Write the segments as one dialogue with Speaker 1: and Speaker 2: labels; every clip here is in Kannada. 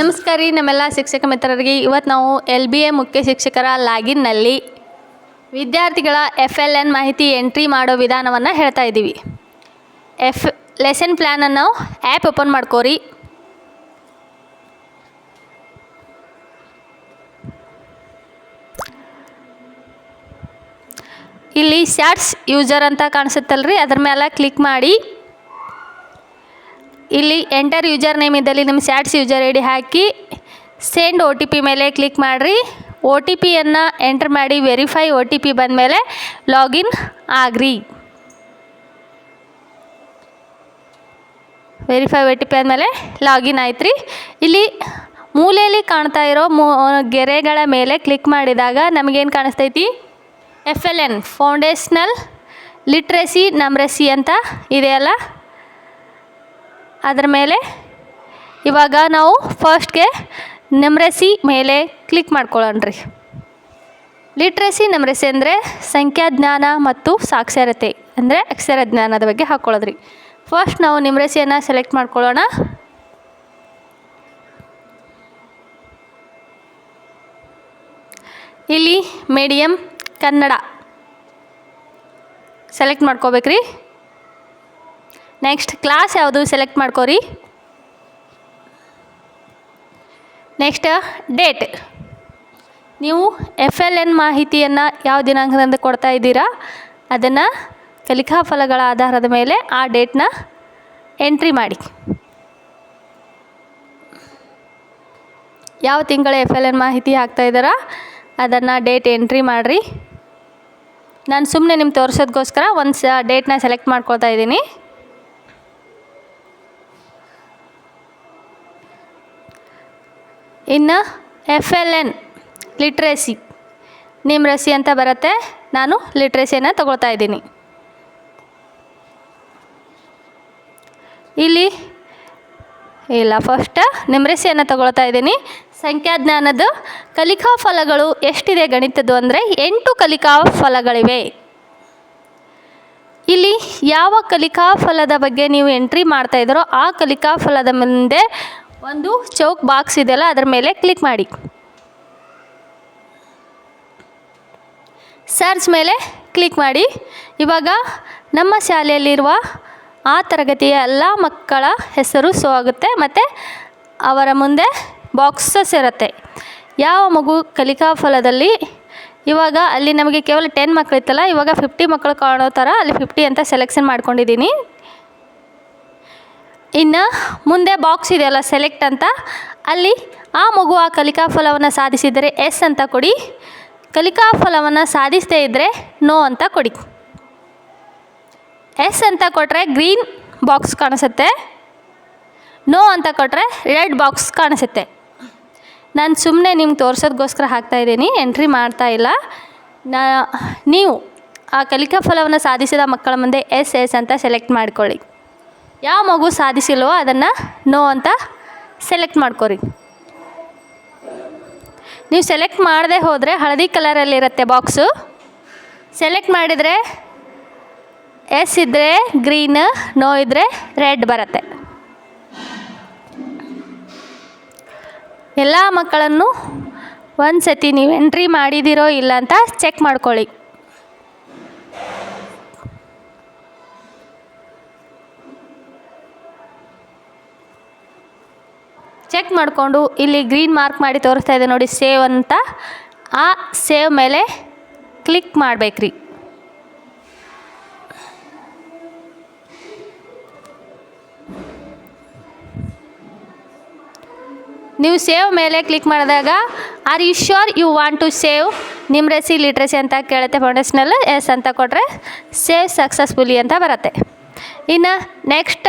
Speaker 1: ನಮಸ್ಕಾರ ರೀ, ನಮ್ಮೆಲ್ಲ ಶಿಕ್ಷಕ ಮಿತ್ರರಿಗೆ. ಇವತ್ತು ನಾವು ಎಲ್ ಬಿ ಎ ಮುಖ್ಯ ಶಿಕ್ಷಕರ ಲಾಗಿನ್ನಲ್ಲಿ ವಿದ್ಯಾರ್ಥಿಗಳ ಎಫ್ ಎಲ್ ಎನ್ ಮಾಹಿತಿ ಎಂಟ್ರಿ ಮಾಡೋ ವಿಧಾನವನ್ನು ಹೇಳ್ತಾ ಇದ್ದೀವಿ. ಎಫ್ ಲೆಸನ್ ಪ್ಲ್ಯಾನನ್ನು ಆ್ಯಪ್ ಓಪನ್ ಮಾಡ್ಕೋರಿ. ಇಲ್ಲಿ ಶಾರ್ಟ್ಸ್ ಯೂಸರ್ ಅಂತ ಕಾಣಿಸುತ್ತಲ್ರಿ, ಅದ್ರ ಮೇಲೆ ಕ್ಲಿಕ್ ಮಾಡಿ. ಇಲ್ಲಿ ಎಂಟರ್ ಯೂಸರ್ ನೇಮ್ ಇದ್ದಲ್ಲಿ ನಿಮ್ಮ ಸ್ಯಾಟ್ಸ್ ಯೂಸರ್ ಐ ಹಾಕಿ ಸೆಂಡ್ ಒ ಟಿ ಪಿ ಮೇಲೆ ಕ್ಲಿಕ್ ಮಾಡಿರಿ. ಒ ಟಿ ಪಿಯನ್ನು ಎಂಟರ್ ಮಾಡಿ ವೆರಿಫೈ ಒ ಟಿ ಪಿ ಬಂದಮೇಲೆ ಲಾಗಿನ್ ಆಗ್ರಿ. ವೆರಿಫೈ ಒ ಟಿ ಪಿ ಆದಮೇಲೆ ಲಾಗಿನ್ ಆಯ್ತು ರೀ ಇಲ್ಲಿ ಮೂಲೆಯಲ್ಲಿ ಕಾಣ್ತಾ ಇರೋ ಮೂ, ಗೆರೆಗಳ ಮೇಲೆ ಕ್ಲಿಕ್ ಮಾಡಿದಾಗ ನಮಗೇನು ಕಾಣಿಸ್ತೈತಿ? F L N foundational literacy numeracy ಅಂತ ಇದೆಯಲ್ಲ ಅದರ ಮೇಲೆ ಇವಾಗ ನಾವು ಫಸ್ಟ್ಗೆ ನಮ್ರಸಿ ಮೇಲೆ ಕ್ಲಿಕ್ ಮಾಡ್ಕೊಳ್ಳೋಣ ರೀ. ಲಿಟ್ರಸಿ ನಮ್ರಸಿ ಅಂದರೆ ಸಂಖ್ಯಾಜ್ಞಾನ ಮತ್ತು ಸಾಕ್ಷರತೆ ಅಂದರೆ ಅಕ್ಷರ ಜ್ಞಾನದ ಬಗ್ಗೆ ಹಾಕ್ಕೊಳ್ಳೋದ್ರಿ ಫಸ್ಟ್ ನಾವು ನಿಮ್ರಸಿಯನ್ನು ಸೆಲೆಕ್ಟ್ ಮಾಡ್ಕೊಳ್ಳೋಣ. ಇಲ್ಲಿ ಮೀಡಿಯಮ್ ಕನ್ನಡ. ಸೆಲೆಕ್ಟ್ ಮಾಡ್ಕೋಬೇಕ್ರಿ. ನೆಕ್ಸ್ಟ್ ಕ್ಲಾಸ್ ಯಾವುದು? ಸೆಲೆಕ್ಟ್ ಮಾಡ್ಕೋರಿ. ನೆಕ್ಸ್ಟ್ ಡೇಟ್ ನೀವು ಎಫ್ ಎಲ್ ಎನ್ ಮಾಹಿತಿಯನ್ನು ಯಾವ ದಿನಾಂಕದಂದು ಕೊಡ್ತಾ ಇದ್ದೀರಾ? ಅದನ್ನು ಕಲಿಕಾ ಫಲಗಳ ಆಧಾರದ ಮೇಲೆ ಆ ಡೇಟ್ನ ಎಂಟ್ರಿ ಮಾಡಿ. ಯಾವ ತಿಂಗಳ ಎಫ್ ಎಲ್ ಎನ್ ಮಾಹಿತಿ ಹಾಕ್ತಾ ಇದ್ದಾರಾ? ಅದನ್ನು ಡೇಟ್ ಎಂಟ್ರಿ ಮಾಡಿರಿ. ನಾನು ಸುಮ್ಮನೆ ನಿಮ್ಗೆ ತೋರಿಸೋದಕ್ಕೋಸ್ಕರ ಒಂದು ಸ ಡೇಟ್ನ ಸೆಲೆಕ್ಟ್ ಮಾಡ್ಕೊಳ್ತಾ ಇದ್ದೀನಿ. ಇನ್ನು F L N literacy numeracy ಅಂತ ಬರುತ್ತೆ, ನಾನು ಲಿಟ್ರೇಸಿಯನ್ನು ತಗೊಳ್ತಾ ಇದ್ದೀನಿ. ಇಲ್ಲಿ, ಇಲ್ಲ ಫಸ್ಟ್ ನಿಮ್ರಸಿಯನ್ನು ತಗೊಳ್ತಾ ಇದ್ದೀನಿ. ಸಂಖ್ಯಾಜ್ಞಾನದ ಕಲಿಕಾ ಫಲಗಳು ಎಷ್ಟಿದೆ ಗಣಿತದ್ದು ಅಂದರೆ ಎಂಟು ಕಲಿಕಾ ಫಲಗಳಿವೆ. ಇಲ್ಲಿ ಯಾವ ಕಲಿಕಾ ಫಲದ ಬಗ್ಗೆ ನೀವು ಎಂಟ್ರಿ ಮಾಡ್ತಾ ಇದ್ದಾರೋ ಆ ಕಲಿಕಾ ಫಲದ ಮುಂದೆ ಒಂದು ಚೌಕ್ ಬಾಕ್ಸ್ ಇದೆಯಲ್ಲ, ಅದರ ಮೇಲೆ ಕ್ಲಿಕ್ ಮಾಡಿ. ಸರ್ಚ್ ಮೇಲೆ ಕ್ಲಿಕ್ ಮಾಡಿ. ಇವಾಗ ನಮ್ಮ ಶಾಲೆಯಲ್ಲಿರುವ ಆ ತರಗತಿಯ ಎಲ್ಲ ಮಕ್ಕಳ ಹೆಸರು ಸೋ ಆಗುತ್ತೆ, ಮತ್ತು ಅವರ ಮುಂದೆ ಬಾಕ್ಸಸ್ ಇರುತ್ತೆ. ಯಾವ ಮಗು ಕಲಿಕಾ ಫಲದಲ್ಲಿ? ಇವಾಗ ಅಲ್ಲಿ ನಮಗೆ ಕೇವಲ ಟೆನ್ ಮಕ್ಕಳಿತ್ತಲ್ಲ, ಇವಾಗ ಫಿಫ್ಟಿ ಮಕ್ಕಳು ಕಾಣೋ ಥರ ಅಲ್ಲಿ ಫಿಫ್ಟಿ ಅಂತ ಸೆಲೆಕ್ಷನ್ ಮಾಡ್ಕೊಂಡಿದ್ದೀನಿ. ಇನ್ನು ಮುಂದೆ ಬಾಕ್ಸ್ ಇದೆಯಲ್ಲ ಸೆಲೆಕ್ಟ್ ಅಂತ. ಅಲ್ಲಿ ಆ ಮಗು ಆ ಕಲಿಕಾ ಫಲವನ್ನು ಸಾಧಿಸಿದರೆ ಎಸ್ ಅಂತ ಕೊಡಿ. ಕಲಿಕಾ ಫಲವನ್ನು ಸಾಧಿಸದೇ ಇದ್ದರೆ ನೋ ಅಂತ ಕೊಡಿ. ಎಸ್ ಅಂತ ಕೊಟ್ಟರೆ ಗ್ರೀನ್ ಬಾಕ್ಸ್ ಕಾಣಿಸುತ್ತೆ. ನೋ ಅಂತ ಕೊಟ್ಟರೆ ರೆಡ್ ಬಾಕ್ಸ್ ಕಾಣಿಸುತ್ತೆ. ನಾನು ಸುಮ್ಮನೆ ನಿಮ್ಗೆ ಹಾಕ್ತಾ ಹಾಕ್ತಾಯಿದ್ದೀನಿ ಎಂಟ್ರಿ ಮಾಡ್ತಾ ಇಲ್ಲ. ನಾ, ನೀವು ಆ ಕಲಿಕಾ ಫಲವನ್ನು ಸಾಧಿಸಿದ ಮಕ್ಕಳ ಮುಂದೆ ಎಸ್ ಎಸ್ ಅಂತ ಸೆಲೆಕ್ಟ್ ಮಾಡ್ಕೊಳ್ಳಿ. ಯಾವ ಮಗು ಸಾಧಿಸಿಲ್ವೋ ಅದನ್ನು ನೋ ಅಂತ ಸೆಲೆಕ್ಟ್ ಮಾಡ್ಕೋರಿ. ನೀವು ಸೆಲೆಕ್ಟ್ ಮಾಡದೆ ಹೋದರೆ ಹಳದಿ ಕಲರಲ್ಲಿರುತ್ತೆ ಬಾಕ್ಸು ಸೆಲೆಕ್ಟ್ ಮಾಡಿದರೆ ಎಸ್ ಇದ್ದರೆ ಗ್ರೀನ್ ನೋ ಇದ್ದರೆ ರೆಡ್ ಬರುತ್ತೆ. ಎಲ್ಲ ಮಕ್ಕಳನ್ನು ಒಂದು ಸತಿ ನೀವು ಎಂಟ್ರಿ ಮಾಡಿದ್ದೀರೋ ಇಲ್ಲ ಅಂತ ಚೆಕ್ ಮಾಡ್ಕೊಳ್ಳಿ. ಚೆಕ್ ಮಾಡಿಕೊಂಡು ಇಲ್ಲಿ ಗ್ರೀನ್ ಮಾರ್ಕ್ ಮಾಡಿ ತೋರಿಸ್ತಾ ಇದೆ ನೋಡಿ ಸೇವ್ ಅಂತ. ಆ ಸೇವ್ ಮೇಲೆ ಕ್ಲಿಕ್ ಮಾಡಬೇಕ್ರಿ. ನೀವು ಸೇವ್ ಮೇಲೆ ಕ್ಲಿಕ್ ಮಾಡಿದಾಗ are you sure you want to save ನಿಮ್ಮ ರೆಸಿ ಲಿಟ್ರಸಿ ಅಂತ ಕೇಳುತ್ತೆ ಫೌಂಡೇಶನಲ್ಲಿ ಎಸ್ ಅಂತ ಕೊಟ್ಟರೆ ಸೇವ್ ಸಕ್ಸಸ್ಫುಲಿ ಅಂತ ಬರುತ್ತೆ. ಇನ್ನು ನೆಕ್ಸ್ಟ್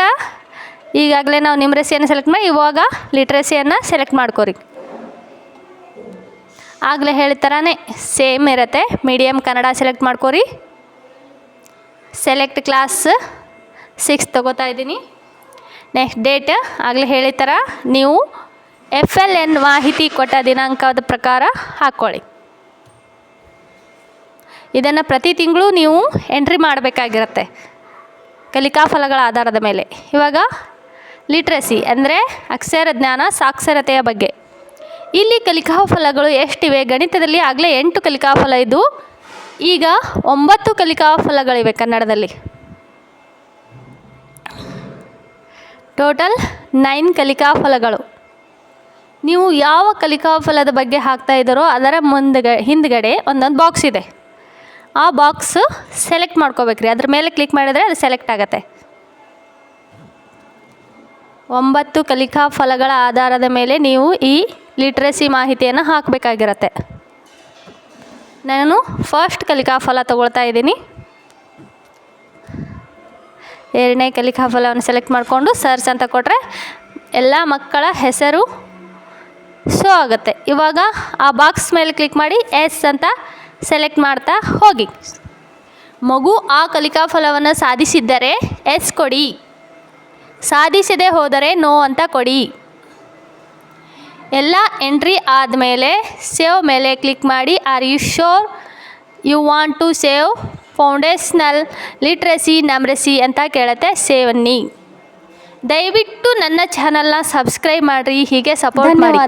Speaker 1: ಈಗಾಗಲೇ ನಾವು ನಿಮ್ರೆಸಿಯನ್ನು ಸೆಲೆಕ್ಟ್ ಮಾಡಿ, ಇವಾಗ ಲಿಟ್ರೆಸಿಯನ್ನು ಸೆಲೆಕ್ಟ್ ಮಾಡ್ಕೋರಿ. ಆಗಲೇ ಹೇಳಿದ ಥರನೇ ಸೇಮ್ ಇರುತ್ತೆ. ಮೀಡಿಯಮ್ ಕನ್ನಡ ಸೆಲೆಕ್ಟ್ ಮಾಡ್ಕೋರಿ. ಸೆಲೆಕ್ಟ್ ಕ್ಲಾಸ್ ಸಿಕ್ಸ್ ತೊಗೋತಾ ಇದ್ದೀನಿ. ನೆಕ್ಸ್ಟ್ ಡೇಟ್ ಆಗಲೇ ಹೇಳಿದ ಥರ ನೀವು ಎಫ್ ಎಲ್ ಎನ್ ಮಾಹಿತಿ ಕೊಟ್ಟ ದಿನಾಂಕದ ಪ್ರಕಾರ ಹಾಕ್ಕೊಳ್ಳಿ. ಇದನ್ನು ಪ್ರತಿ ತಿಂಗಳು ನೀವು ಎಂಟ್ರಿ ಮಾಡಬೇಕಾಗಿರುತ್ತೆ. ಕಲಿಕಾ ಫಲಗಳ ಆಧಾರದ ಮೇಲೆ. ಇವಾಗ ಲಿಟ್ರಸಿ ಅಂದರೆ ಅಕ್ಷರ ಜ್ಞಾನ, ಸಾಕ್ಷರತೆಯ ಬಗ್ಗೆ. ಇಲ್ಲಿ ಕಲಿಕಾ ಫಲಗಳು ಎಷ್ಟಿವೆ? ಗಣಿತದಲ್ಲಿ ಆಗಲೇ ಎಂಟು ಕಲಿಕಾ ಫಲ ಇದ್ದು, ಈಗ ಒಂಬತ್ತು ಕಲಿಕಾ ಫಲಗಳಿವೆ ಕನ್ನಡದಲ್ಲಿ. ಟೋಟಲ್ ನೈನ್ ಕಲಿಕಾ ಫಲಗಳು ನೀವು ಯಾವ ಕಲಿಕಾ ಫಲದ ಬಗ್ಗೆ ಹಾಕ್ತಾ ಇದ್ದಾರೋ ಅದರ ಮುಂದೆ ಹಿಂದ್ಗಡೆ ಒಂದೊಂದು ಬಾಕ್ಸ್ ಇದೆ. ಆ ಬಾಕ್ಸ್ ಸೆಲೆಕ್ಟ್ ಮಾಡ್ಕೋಬೇಕ್ರಿ. ಅದ್ರ ಮೇಲೆ ಕ್ಲಿಕ್ ಮಾಡಿದರೆ ಅದು ಸೆಲೆಕ್ಟ್ ಆಗುತ್ತೆ. ಒಂಬತ್ತು ಕಲಿಕಾ ಫಲಗಳ ಆಧಾರದ ಮೇಲೆ ನೀವು ಈ ಲಿಟ್ರಸಿ ಮಾಹಿತಿಯನ್ನು ಹಾಕಬೇಕಾಗಿರತ್ತೆ. ನಾನು ಫಸ್ಟ್ ಕಲಿಕಾ ಫಲ ತಗೊಳ್ತಾ ಇದ್ದೀನಿ. ಎರಡನೇ ಕಲಿಕಾ ಫಲವನ್ನು ಸೆಲೆಕ್ಟ್ ಮಾಡಿಕೊಂಡು ಸರ್ಚ್ ಅಂತ ಕೊಟ್ಟರೆ ಎಲ್ಲ ಮಕ್ಕಳ ಹೆಸರು ಶೋ ಆಗುತ್ತೆ. ಇವಾಗ ಆ ಬಾಕ್ಸ್ ಮೇಲೆ ಕ್ಲಿಕ್ ಮಾಡಿ ಎಸ್ ಅಂತ ಸೆಲೆಕ್ಟ್ ಮಾಡ್ತಾ ಹೋಗಿ. ಮಗು ಆ ಕಲಿಕಾ ಫಲವನ್ನು ಸಾಧಿಸಿದ್ದರೆ ಎಸ್ ಕೊಡಿ. ಸಾಧಿಸದೆ ಹೋದರೆ ನೋ ಅಂತ ಕೊಡಿ. ಎಲ್ಲ ಎಂಟ್ರಿ ಆದಮೇಲೆ ಸೇವ್ ಮೇಲೆ ಕ್ಲಿಕ್ ಮಾಡಿ are you sure you want to save foundational literacy numeracy ಅಂತ ಕೇಳುತ್ತೆ ಸೇವ್ ದಯವಿಟ್ಟು ನನ್ನ ಚಾನಲ್ನ ಸಬ್ಸ್ಕ್ರೈಬ್ ಮಾಡಿರಿ, ಹೀಗೆ ಸಪೋರ್ಟ್ ಮಾಡಿ.